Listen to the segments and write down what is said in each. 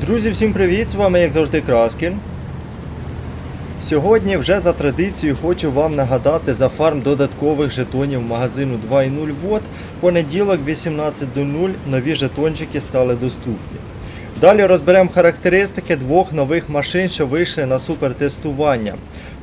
Друзі, всім привіт! З вами, як завжди, Краскін. Сьогодні вже за традицією хочу вам нагадати за фарм додаткових жетонів магазину 2.0 вод. Понеділок 18.00 нові жетончики стали доступні. Далі розберемо характеристики двох нових машин, що вийшли на супертестування.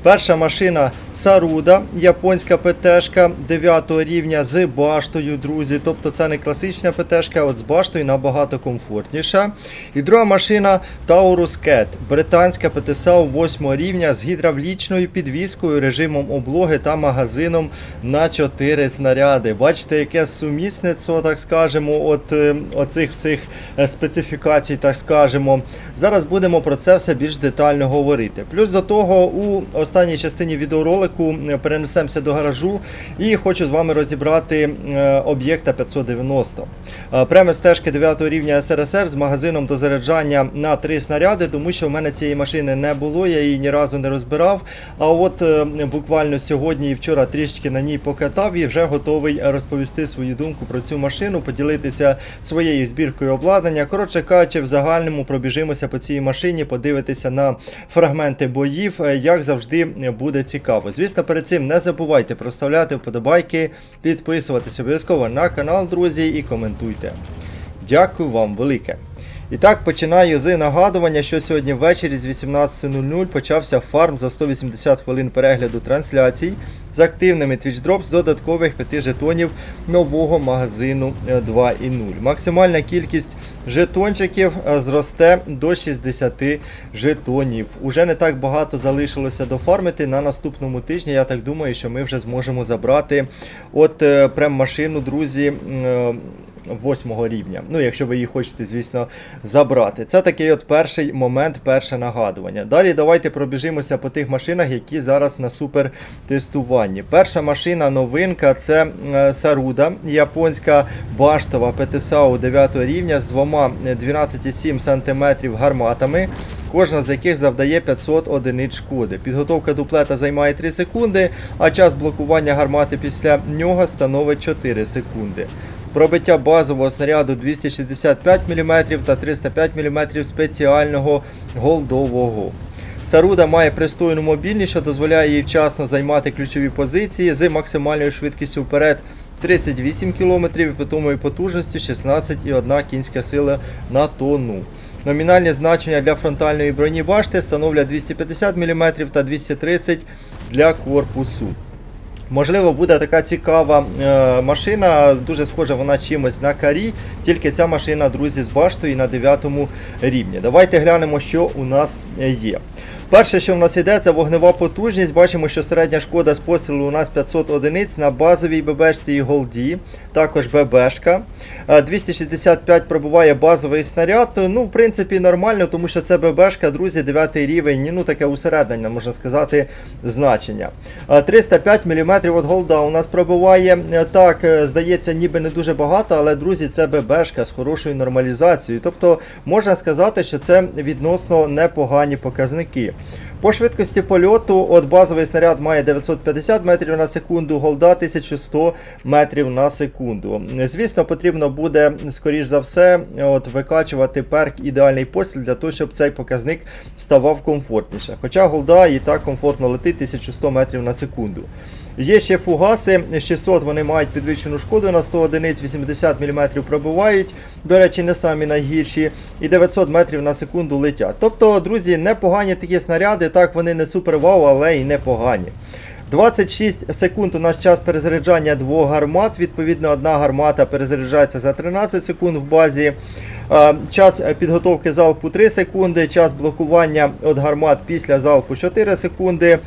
Перша машина Саруда, японська ПТшка 9 рівня з баштою, друзі. Тобто це не класична ПТшка, от з баштою набагато комфортніша. І друга машина Taurus Cat, британська ПТСАУ 8 рівня з гідравлічною підвіскою, режимом облоги та магазином на 4 снаряди. Бачите, яке сумісництво, так скажемо, от е, оцих всіх е, специфікацій, так скажемо. Зараз будемо про це все більш детально говорити. Плюс до того, у останній частині відеоролику е, перенесемося до гаражу і хочу з вами розібрати е, об'єкта 590. Е, стежки 9 рівня СРСР з магазином до заряджання на 3 снаряди, тому що в мене цієї машини не було, я її ні разу не розбирав. А от буквально сьогодні і вчора трішки на ній покатав і вже готовий розповісти свою думку про цю машину, поділитися своєю збіркою обладнання. Коротше кажучи, в загальному пробіжимося по цій машині, подивитися на фрагменти боїв, як завжди буде цікаво. Звісно, перед цим не забувайте проставляти вподобайки, підписуватися обов'язково на канал, друзі, і коментуйте. Дякую вам велике. І так, починаю з нагадування, що сьогодні ввечері з 18.00 почався фарм за 180 хвилин перегляду трансляцій з активними Twitch Drops додаткових 5 жетонів нового магазину е, 2.0. Максимальна кількість жетончиків е, зросте до 60 жетонів. Уже не так багато залишилося дофармити. На наступному тижні, я так думаю, що ми вже зможемо забрати от е, прем машину, друзі. Е, Восьмого рівня. Ну, якщо ви її хочете, звісно, забрати. Це такий от перший момент, перше нагадування. Далі давайте пробіжимося по тих машинах, які зараз на супер тестуванні. Перша машина новинка це е, Саруда, японська баштова ПТСАУ 9 рівня з двома е, 12,7 см гарматами. Кожна з яких завдає 500 одиниць шкоди. Підготовка дуплета займає 3 секунди, а час блокування гармати після нього становить 4 секунди. Пробиття базового снаряду 265 мм та 305 мм спеціального голдового. Саруда має пристойну мобільність, що дозволяє їй вчасно займати ключові позиції з максимальною швидкістю вперед 38 км і питомою потужністю 16,1 кінська сила на тонну. Номінальні значення для фронтальної броні башти становлять 250 мм та 230 мм для корпусу. Можливо, буде така цікава е, машина, дуже схожа вона чимось на карі, тільки ця машина, друзі, з баштою на 9 рівні. Давайте глянемо, що у нас є. Перше, що в нас йде, це вогнева потужність. Бачимо, що середня шкода з пострілу у нас 500 одиниць на базовій ББшці і голді, також ББшка. Е, 265 пробуває базовий снаряд. Ну, в принципі, нормально, тому що це ББшка, друзі, 9 рівень, ну таке усереднення, можна сказати, значення. Е, 305 мм от голда у нас пробуває. Е, Так, е, здається, ніби не дуже багато, але, друзі, це ББшка з хорошою нормалізацією. Тобто, можна сказати, що це відносно непогані показники. По швидкості польоту, от базовий снаряд має 950 метрів на секунду, голда 1100 метрів на секунду. Звісно, потрібно буде, скоріш за все, от викачувати перк ідеальний постріл для того, щоб цей показник ставав комфортніше. Хоча голда і так комфортно летить 1100 метрів на секунду. Є ще фугаси, 600 вони мають підвищену шкоду на 100 одиниць, 80 мм пробувають, до речі, не самі найгірші, і 900 метрів на секунду летять. Тобто, друзі, непогані такі снаряди, так вони не супер вау, але і непогані. 26 секунд у нас час перезаряджання двох гармат. Відповідно, одна гармата перезаряджається за 13 секунд в базі. Е, Час підготовки залпу 3 секунди, час блокування від гармат після залпу 4 секунди.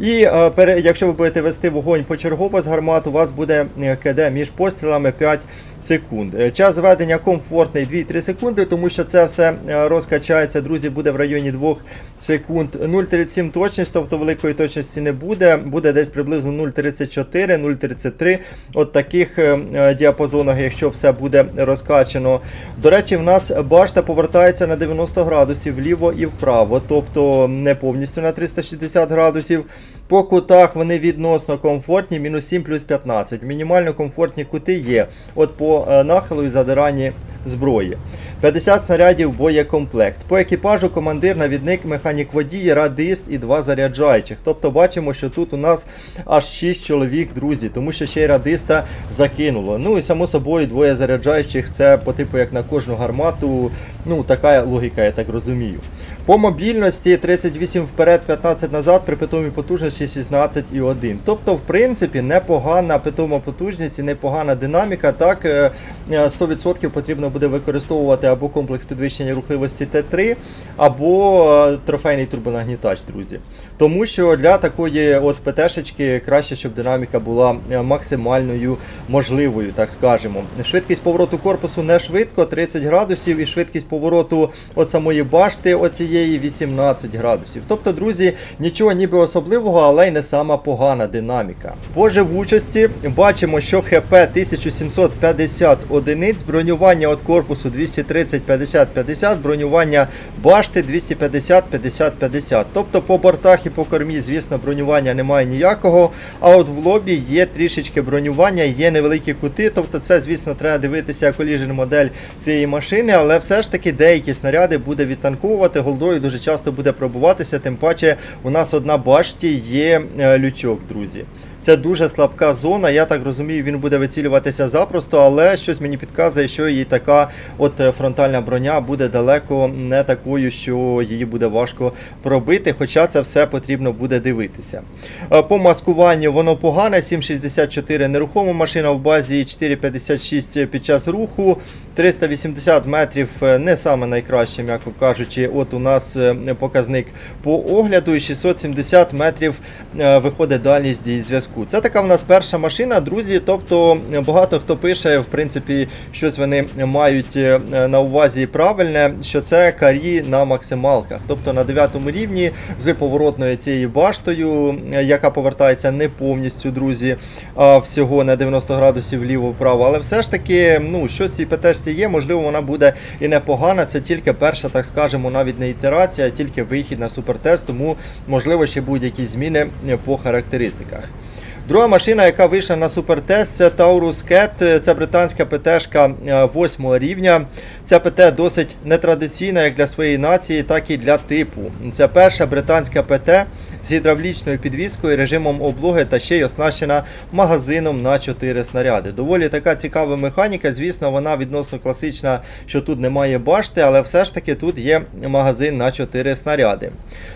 І е, якщо ви будете вести вогонь почергово з гармат, у вас буде е, КД між пострілами 5 секунд. Е, Час зведення комфортний 2-3 секунди, тому що це все розкачається, друзі, буде в районі 2 секунд. 0,37 точність, тобто великої точності не буде. Буде десь приблизно 0,34, 0,33. От таких діапазонах, якщо все буде розкачано. До речі, в нас башта повертається на 90 градусів вліво і вправо, тобто не повністю на 360 градусів. По кутах вони відносно комфортні, мінус 7 плюс 15. Мінімально комфортні кути є. От по е, нахилу і задиранні зброї. 50 снарядів боєкомплект. По екіпажу командир, навідник, механік водій, радист і два заряджаючих. Тобто бачимо, що тут у нас аж 6 чоловік, друзі, тому що ще й радиста закинуло. Ну і само собою двоє заряджаючих це по типу як на кожну гармату. Ну, така логіка, я так розумію. По мобільності 38 вперед, 15 назад, при питомій потужності 16,1. Тобто, в принципі, непогана питома потужність і непогана динаміка. Так, е, е, 100% потрібно буде використовувати або комплекс підвищення рухливості Т3, або е, трофейний турбонагнітач, друзі. Тому що для такої от ПТшечки краще, щоб динаміка була е, максимальною можливою, так скажемо. Швидкість повороту корпусу не швидко, 30 градусів, і швидкість повороту от самої башти оцієї 18 градусів. Тобто, друзі, нічого ніби особливого, але й не сама погана динаміка. По живучості бачимо, що ХП 1750 одиниць, бронювання від корпусу 230 50 50, бронювання башти 250 50 50. Тобто по бортах і по кормі, звісно, бронювання немає ніякого. А от в лобі є трішечки бронювання, є невеликі кути. Тобто, це, звісно, треба дивитися коліжен модель цієї машини, але все ж таки деякі снаряди буде відтанковувати, голдою дуже часто буде пробуватися. Тим паче, у нас одна башті є е, лючок, друзі. Це дуже слабка зона. Я так розумію, він буде вицілюватися запросто, але щось мені підказує, що її така от фронтальна броня буде далеко не такою, що її буде важко пробити. Хоча це все потрібно буде дивитися. Е, По маскуванню воно погане. 7,64 нерухома машина в базі, 4,56 під час руху. 380 метрів е, не саме найкраще, м'яко кажучи. От у нас е, показник по огляду, і 670 метрів виходить дальність дії зв'язку. Це така в нас перша машина, друзі. Тобто е, багато хто пише, в принципі, щось вони мають е, на увазі правильне, що це карі на максималках. Тобто на 9 рівні з поворотною цією баштою, е, яка повертається не повністю, друзі, а всього на 90 градусів вліво-вправо. Але все ж таки, ну, щось цій ПТшці є, можливо, вона буде і непогана. Це тільки перша, так скажемо, навіть не ітерація, а тільки вихід на супертест, тому можливо ще будуть якісь зміни по характеристиках. Друга машина, яка вийшла на супертест, це Taurus Cat. Це британська ПТ-шка 8 рівня. Ця ПТ досить нетрадиційна як для своєї нації, так і для типу. Це перша британська ПТ з гідравлічною підвіскою, режимом облоги та ще й оснащена магазином на 4 снаряди. Доволі така цікава механіка. Звісно, вона відносно класична, що тут немає башти, але все ж таки тут є магазин на 4 снаряди.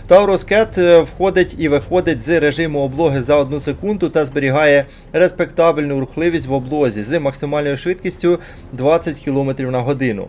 Cat е, входить і виходить з режиму облоги за 1 секунду та зберігає респектабельну рухливість в облозі з максимальною швидкістю 20 км на годину.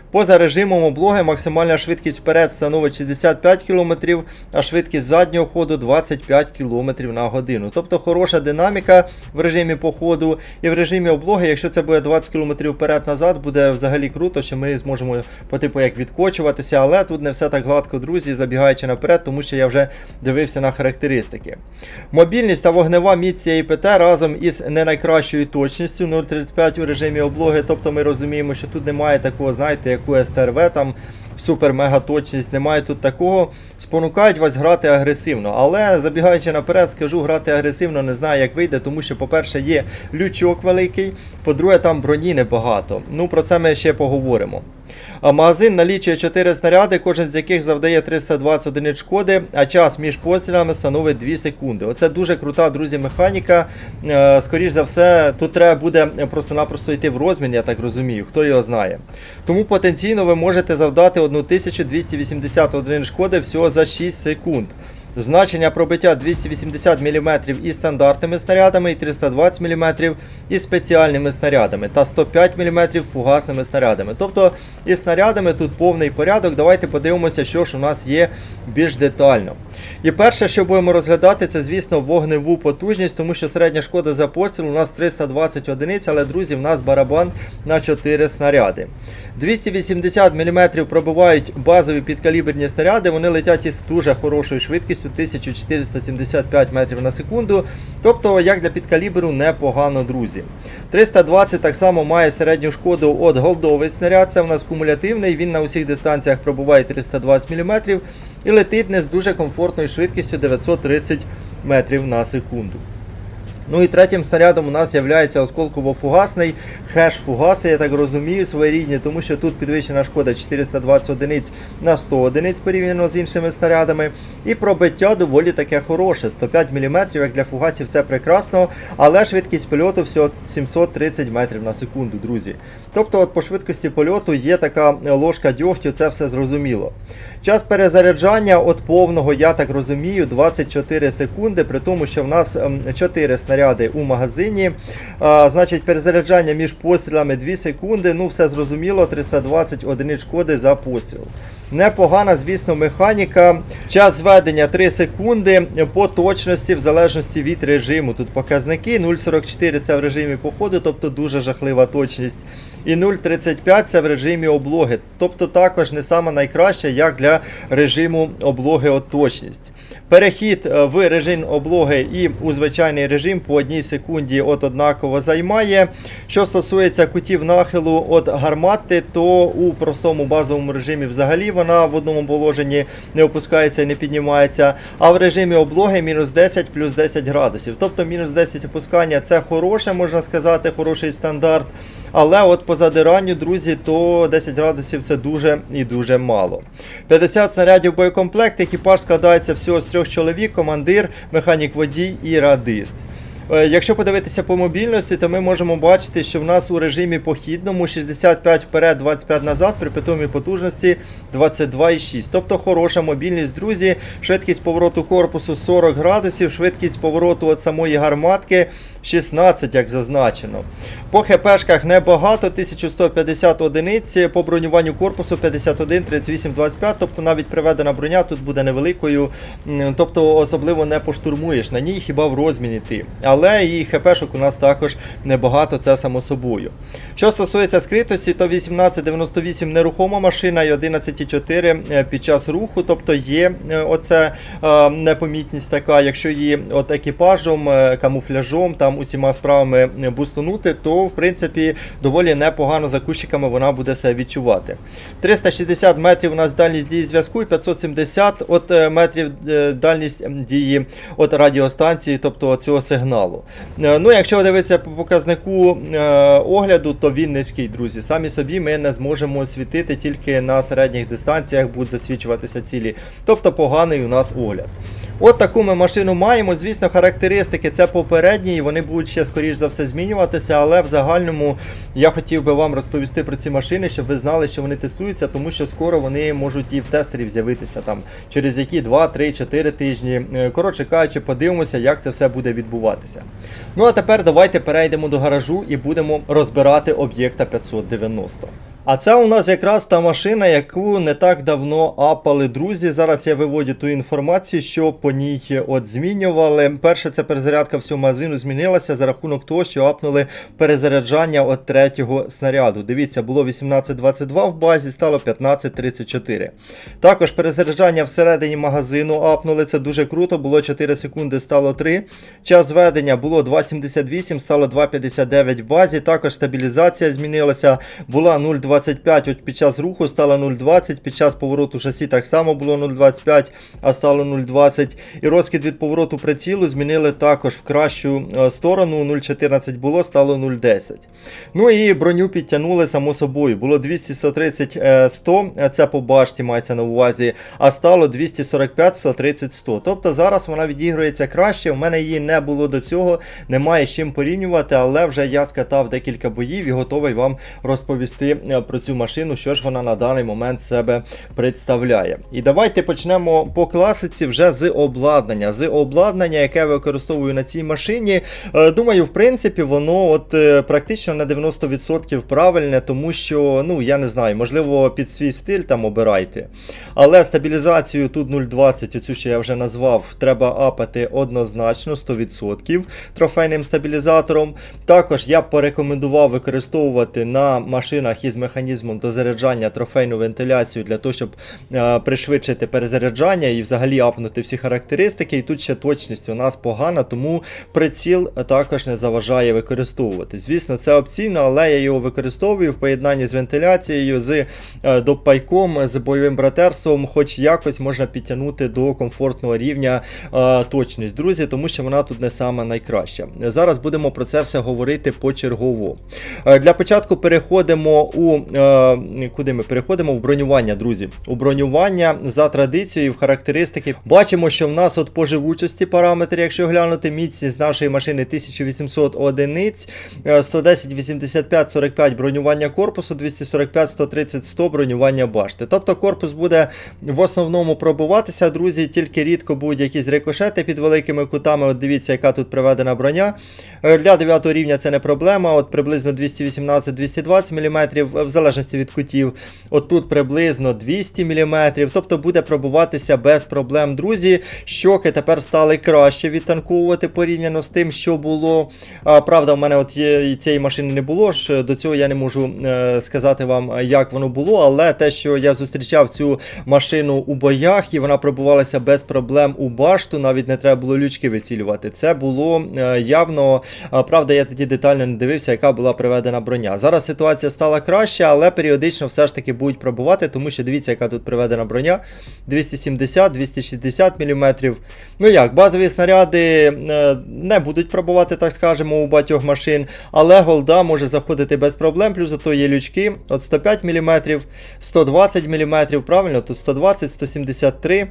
Поза режимом облоги максимальна швидкість вперед становить 65 км, а швидкість заднього ходу 25 км на годину. Тобто хороша динаміка в режимі походу і в режимі облоги, якщо це буде 20 км вперед-назад, буде взагалі круто, що ми зможемо по типу як відкочуватися, але тут не все так гладко, друзі, забігаючи наперед, тому що я вже дивився на характеристики. Мобільність та вогнева міць цієї ПТ разом із не найкращою точністю 0,35 у режимі облоги. Тобто ми розуміємо, що тут немає такого, знаєте, як у СТРВ там. Супер-мега точність, немає тут такого. Спонукають вас грати агресивно. Але забігаючи наперед, скажу, грати агресивно не знаю, як вийде, тому що, по-перше, є лючок великий, по-друге, там броні небагато. Ну, про це ми ще поговоримо. Магазин налічує 4 снаряди, кожен з яких завдає 320 одиниць шкоди, а час між пострілами становить 2 секунди. Оце дуже крута, друзі, механіка. Е, Скоріш за все, тут треба буде просто-напросто йти в розмін, я так розумію, хто його знає. Тому потенційно ви можете завдати 1280 одиниць шкоди всього за 6 секунд. Значення пробиття 280 мм із стандартними снарядами і 320 мм із спеціальними снарядами та 105 мм фугасними снарядами. Тобто із снарядами тут повний порядок. Давайте подивимося, що ж у нас є більш детально. І перше, що будемо розглядати, це, звісно, вогневу потужність, тому що середня шкода за постріл у нас 320 одиниць, але, друзі, в нас барабан на 4 снаряди. 280 мм пробивають базові підкаліберні снаряди, вони летять із дуже хорошою швидкістю 1475 метрів на секунду. Тобто, як для підкаліберу, непогано, друзі. 320 так само має середню шкоду от голдовий снаряд, це в нас кумулятивний, він на усіх дистанціях пробуває 320 мм і летить не з дуже комфортною швидкістю 930 метрів на секунду. Ну і третім снарядом у нас є осколково-фугасний хеш-фугаси, я так розумію, своєрідні, тому що тут підвищена шкода 420 одиниць на 100 одиниць порівняно з іншими снарядами. І пробиття доволі таке хороше. 105 мм, як для фугасів це прекрасно, але швидкість польоту всього 730 метрів на секунду, друзі. Тобто от по швидкості польоту є така ложка дьогтю, це все зрозуміло. Час перезаряджання від повного, я так розумію, 24 секунди, при тому, що в нас 4 снаряди у магазині. А, значить, перезаряджання між пострілами 2 секунди. Ну, все зрозуміло, 320 одиниць шкоди за постріл. Непогана, звісно, механіка. Час зведення 3 секунди по точності, в залежності від режиму. Тут показники 0,44 це в режимі походу, тобто дуже жахлива точність. І 0,35 це в режимі облоги. Тобто також не саме найкраще, як для режиму облоги от точність. Перехід е, в режим облоги і у звичайний режим по одній секунді от однаково займає. Що стосується кутів нахилу від гармати, то у простому базовому режимі взагалі вона в одному положенні не опускається і не піднімається. А в режимі облоги мінус 10 плюс 10 градусів. Тобто мінус 10 опускання це хороше, можна сказати, хороший стандарт. Але от по задиранню, друзі, то 10 градусів це дуже і дуже мало. 50 снарядів боєкомплект, екіпаж складається всього з трьох чоловік, командир, механік водій і радист. Е, Якщо подивитися по мобільності, то ми можемо бачити, що в нас у режимі похідному 65 вперед, 25 назад при питомій потужності 22,6. Тобто хороша мобільність, друзі. Швидкість повороту корпусу 40 градусів, швидкість повороту від самої гарматки 16, як зазначено. По ХПшках небагато, 1150 одиниць, по бронюванню корпусу 51, 38, 25, тобто навіть приведена броня тут буде невеликою, тобто особливо не поштурмуєш на ній, хіба в розміні ти. Але і ХПшок у нас також небагато, це само собою. Що стосується скритості, то 1898 нерухома машина і 11,4 е, під час руху, тобто є е, оце е, непомітність така, якщо її от екіпажом, е, камуфляжом, там усіма справами е, бустунути, то в принципі доволі непогано за кущиками вона буде себе відчувати. 360 метрів у нас дальність дії зв'язку і 570 от е, метрів е, дальність дії от радіостанції, тобто цього сигналу. Ну, якщо дивитися по показнику огляду, то він низький, друзі. Самі собі ми не зможемо світити тільки на середніх дистанціях будуть засвічуватися цілі. Тобто поганий у нас огляд. От таку ми машину маємо. Звісно, характеристики це попередні, і вони будуть ще скоріш за все змінюватися. Але в загальному я хотів би вам розповісти про ці машини, щоб ви знали, що вони тестуються, тому що скоро вони можуть і в тестерів з'явитися там через які 2, 3, 4 тижні. Е, Коротше кажучи, подивимося, як це все буде відбуватися. Ну а тепер давайте перейдемо до гаражу і будемо розбирати об'єкта 590. А це у нас якраз та машина, яку не так давно апали друзі. Зараз я виводю ту інформацію, що по ній от змінювали. Перше, це перезарядка всього магазину змінилася за рахунок того, що апнули перезаряджання от третього снаряду. Дивіться, було 18.22 в базі, стало 15.34. Також перезаряджання всередині магазину апнули. Це дуже круто. Було 4 секунди, стало 3. Час зведення було 2.78, стало 2.59 в базі. Також стабілізація змінилася. Була 0.25 от під час руху, стало 0.20. Під час повороту шасі так само було 0.25, а стало 0.20. І розкид від повороту прицілу змінили також в кращу е, сторону. 0.14 було, стало 0.10. Ну і броню підтягнули само собою. Було 200, 130, е, 100, е, це по башті мається на увазі, а стало 245, 130, 100. Тобто зараз вона відігрується краще. У мене її не було до цього, немає з чим порівнювати, але вже я скатав декілька боїв і готовий вам розповісти про цю машину, що ж вона на даний момент себе представляє. І давайте почнемо по класиці вже з обладнання. З обладнання, яке використовую на цій машині. Е, Думаю, в принципі, воно от е, практично на 90% правильне, тому що, ну, я не знаю, можливо, під свій стиль там обирайте. Але стабілізацію тут 0,20, оцю, що я вже назвав, треба апати однозначно 100% трофейним стабілізатором. Також я порекомендував використовувати на машинах із механізмом до заряджання трофейну вентиляцію для того, щоб е, пришвидшити перезаряджання і взагалі апнути всі характеристики. І тут ще точність у нас погана, тому приціл також не заважає використовувати. Звісно, це опційно, але я його використовую в поєднанні з вентиляцією, з е, допайком, з бойовим братерством, хоч якось можна підтягнути до комфортного рівня е, точність, друзі, тому що вона тут не сама найкраща. Зараз будемо про це все говорити почергово. Е, Для початку переходимо у е, куди ми переходимо в бронювання, друзі. У бронювання за традицією в характеристики бачимо, що в нас от по живучості параметри, якщо глянути, міцність нашої машини 1800 одиниць, е, 110, 85, 45 бронювання корпусу, 245, 130, 100 бронювання башти. Тобто корпус буде в основному пробуватися, друзі, тільки рідко будуть якісь рикошети під великими кутами. От дивіться, яка тут приведена броня. Е, Для 9 рівня це не проблема. От приблизно 218-220 мм, залежності від кутів. От тут приблизно 200 мм, тобто буде пробуватися без проблем, друзі. Щоки тепер стали краще відтанковувати порівняно з тим, що було. А, правда, в мене от є, цієї машини не було ж. До цього я не можу е, сказати вам, як воно було, але те, що я зустрічав цю машину у боях, і вона пробувалася без проблем у башту, навіть не треба було лючки вицілювати. Це було е, явно. Правда, я тоді детально не дивився, яка була приведена броня. Зараз ситуація стала краще, але періодично все ж таки будуть пробувати, тому що дивіться, яка тут приведена броня. 270-260 мм. Ну як, базові снаряди е, не будуть пробувати, так скажемо, у багатьох машин, але голда може заходити без проблем, плюс зато є лючки от 105 мм, 120 мм, правильно, тут 120, 173.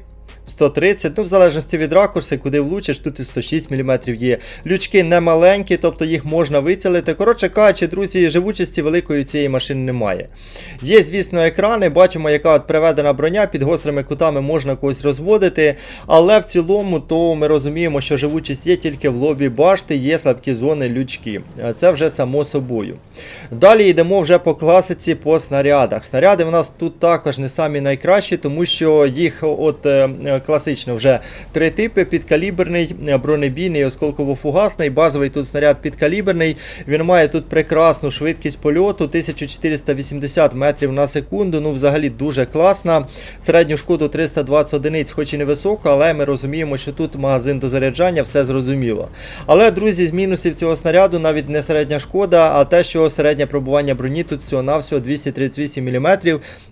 130, ну в залежності від ракурсу, куди влучиш, тут і 106 мм є. Лючки не маленькі, тобто їх можна вицілити. Коротше кажучи, друзі, живучості великої цієї машини немає. Є, звісно, екрани, бачимо, яка от приведена броня, під гострими кутами можна когось розводити. Але в цілому, то ми розуміємо, що живучість є тільки в лобі башти, є слабкі зони лючки. Це вже само собою. Далі йдемо вже по класиці по снарядах. Снаряди в нас тут також не самі найкращі, тому що їх от е, класично вже три типи: підкаліберний, е, бронебійний, осколково-фугасний, базовий тут снаряд підкаліберний. Він має тут прекрасну швидкість польоту 1480 метрів на секунду. Ну, взагалі дуже класна. Середню шкоду 320 одиниць, хоч і невисока, але ми розуміємо, що тут магазин до заряджання, все зрозуміло. Але, друзі, з мінусів цього снаряду навіть не середня шкода, а те, що середнє пробування броні тут всього-навсього 238 мм,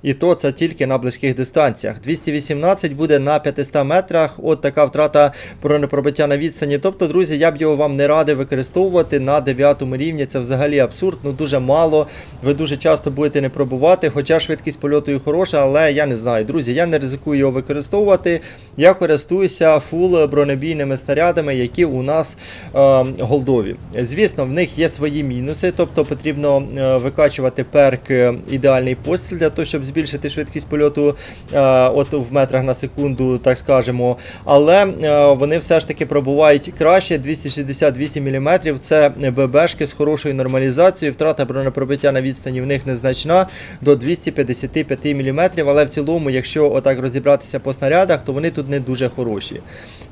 і то це тільки на близьких дистанціях. 218 буде на 500 метрах. От така втрата бронепробиття на відстані. Тобто, друзі, я б його вам не радив використовувати на 9 рівні. Це взагалі абсурд, ну дуже мало. Ви дуже часто будете не пробувати, хоча швидкість польоту і хороша, але я не знаю. Друзі, я не ризикую його використовувати. Я користуюся фул бронебійними снарядами, які у нас е, голдові. Звісно, в них є свої мінуси, тобто потрібно е, викачувати перк е, ідеальний постріл для того, щоб збільшити швидкість польоту е, от в метрах на секунду, так скажемо. Але е, вони все ж таки пробувають краще. 268 мм це ББшки з хорошою нормалізацією. Втрата бронепробиття на відстані в них незначна до 255 мм. Але в цілому, якщо отак розібратися по снарядах, то вони тут не дуже хороші.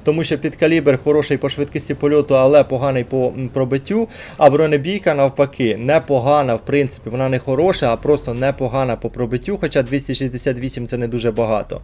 Тому що підкалібр хороший по швидкості польоту, але поганий по пробиттю. А бронебійка навпаки непогана, в принципі, вона не хороша, а просто непогана по пробиттю, хоча 268 це не дуже багато.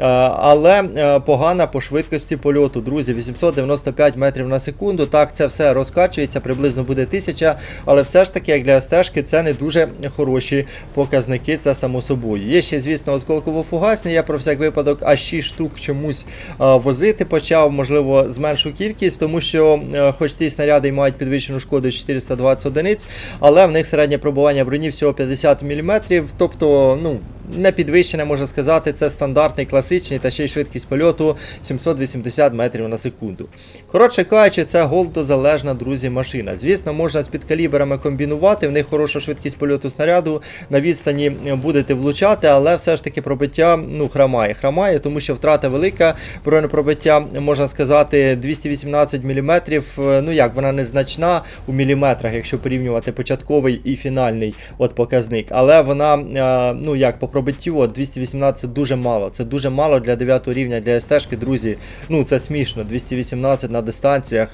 Е, Але е, погана по швидкості польоту, друзі, 895 метрів на секунду. Так, це все розкачується, приблизно буде 1000, але все ж таки, як для стежки, це не дуже хороші показники, це само собою. Є ще, звісно, отколково-фугасні, я про всяк випадок аж 6 штук чомусь е, возити почав, можливо, з меншу кількість, тому що, е, хоч ці снаряди мають підвищену шкоду 420 одиниць, але в них середнє пробування броні всього 50 мм, тобто, ну. Не підвищене, можна сказати, це стандартний, класичний та ще й швидкість польоту 780 метрів на секунду. Коротше кажучи, це голдозалежна, друзі, машина. Звісно, можна з підкаліберами комбінувати, в них хороша швидкість польоту снаряду, на відстані будете влучати, але все ж таки пробиття ну, хромає. Хромає, тому що втрата велика, бронепробиття, можна сказати, 218 мм. Ну як, вона незначна у міліметрах, якщо порівнювати початковий і фінальний от показник. Але вона, е, ну як, по пробиттю, от 218 дуже мало. Це дуже мало для 9 рівня для СТ-шки, друзі. Ну це смішно. 218 на дистанціях.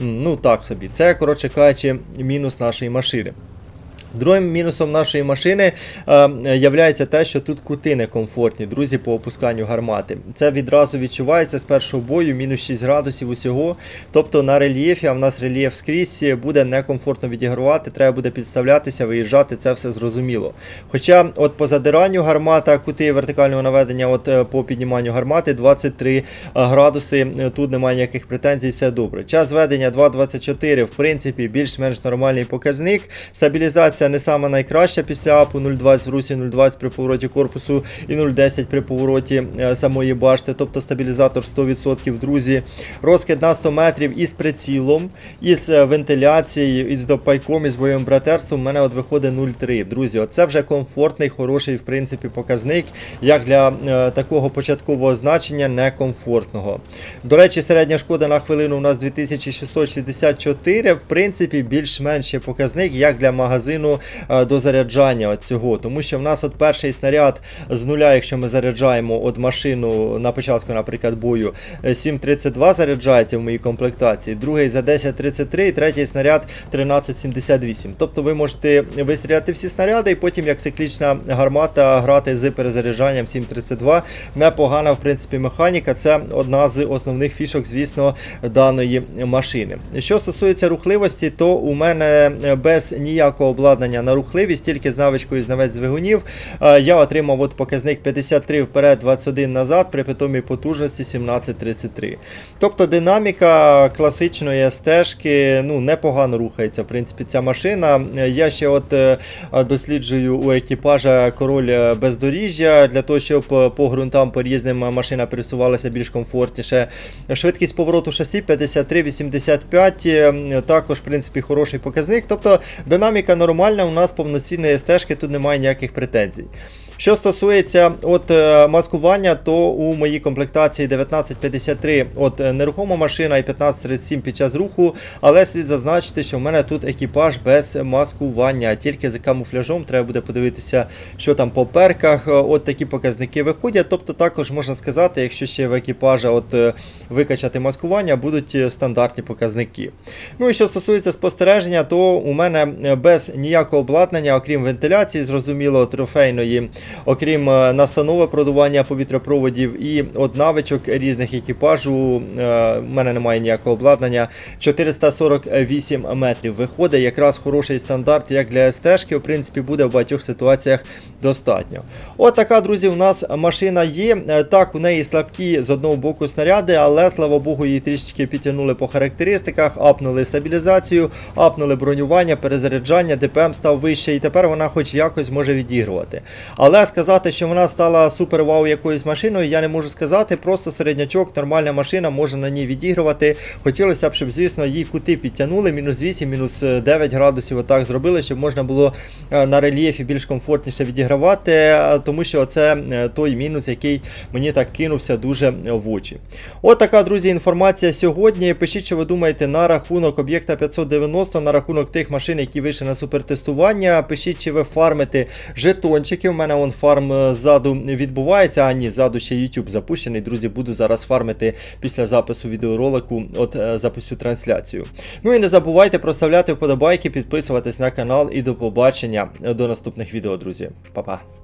Ну так собі. Це, коротше кажучи, мінус нашої машини. Другим мінусом нашої машини е, є те, що тут кути некомфортні, друзі, по опусканню гармати. Це відразу відчувається з першого бою, мінус 6 градусів усього. Тобто на рельєфі, а в нас рельєф скрізь буде некомфортно відігравати, треба буде підставлятися, виїжджати, це все зрозуміло. Хоча от по задиранню гармата, кути вертикального наведення, от е, по підніманню гармати 23 градуси, е, тут немає ніяких претензій, все добре. Час зведення 2.24, в принципі, більш-менш нормальний показник. Стабілізація не сама найкраща після апу 0.20 в русі, 0.20 при повороті корпусу і 0.10 при повороті е, самої башти, тобто стабілізатор 100%, друзі. Розкид на 100 метрів із прицілом, із е, вентиляцією, із допайком, із бойовим братерством. У мене от виходить 0.3. Друзі, оце вже комфортний, хороший, в принципі, показник, як для е, такого початкового значення некомфортного. До речі, середня шкода на хвилину у нас 2664. В принципі, більш-менш показник, як для магазину е, до заряджання цього. Тому що в нас от перший снаряд з нуля, якщо ми заряджаємо от машину на початку, наприклад, бою, е, 7.32 заряджається в моїй комплектації, другий за 10.33 і третій снаряд 13.78. Тобто ви можете вистріляти всі снаряди і потім, як циклічна гармата, грати з перезаряджанням 7.32. Непогана, в принципі, механіка. Це одна з основних фішок, звісно, даної машини. Що стосується рухливості, то у мене без ніякого обладнання на рухливість, тільки з навичкою знавець двигунів, е, я отримав от показник 53 вперед, 21 назад при питомій потужності 17.33. Тобто динаміка класичної стежки ну, непогано рухається. В принципі, ця машина. Е, Я ще от е, досліджую у екіпажа король бездоріжжя для того, щоб по ґрунтам по різним машина пересувалася більш комфортніше. Швидкість повороту шасі 53-85, е, також, в принципі, хороший показник. Тобто динаміка нормальна, у нас повноцінної стежки, тут немає ніяких претензій. Що стосується от е, маскування, то у моїй комплектації 1953 от е, нерухома машина і 1537 під час руху, але слід зазначити, що в мене тут екіпаж без маскування, тільки з камуфляжом треба буде подивитися, що там по перках. От такі показники виходять. Тобто також можна сказати, якщо ще в екіпажа от е, викачати маскування, будуть стандартні показники. Ну і що стосується спостереження, то у мене без ніякого обладнання, окрім вентиляції, зрозуміло, трофейної, окрім е, настанови продування повітряпроводів і от навичок різних екіпажу, е, в мене немає ніякого обладнання. 448 метрів виходить, якраз хороший стандарт, як для СТ-шки, в принципі, буде в багатьох ситуаціях достатньо. От така, друзі, у нас машина є. Е, Так, у неї слабкі з одного боку снаряди, але слава Богу, її трішки підтягнули по характеристиках, апнули стабілізацію, апнули бронювання, перезаряджання, ДПМ став вище, і тепер вона хоч якось може відігрувати. Але сказати, що вона стала супер вау якоюсь машиною, я не можу сказати. Просто середнячок, нормальна машина може на ній відігрувати. Хотілося б, щоб, звісно, її кути підтягнули, мінус 8, мінус 9 градусів, отак зробили, щоб можна було е, на рельєфі більш комфортніше відігравати, е, тому що це е, той мінус, який мені так кинувся дуже в очі. От така, друзі, інформація сьогодні. Пишіть, що ви думаєте на рахунок об'єкта 590, на рахунок тих машин, які вийшли на супертестування. Пишіть, чи ви фармите жетончики. У мене вон фарм Farm ззаду відбувається. А ні, ззаду ще YouTube запущений. Друзі, буду зараз фармити після запису відеоролику. От запису записю трансляцію. Ну і не забувайте проставляти вподобайки, підписуватись на канал і до побачення до наступних відео, друзі. Па-па.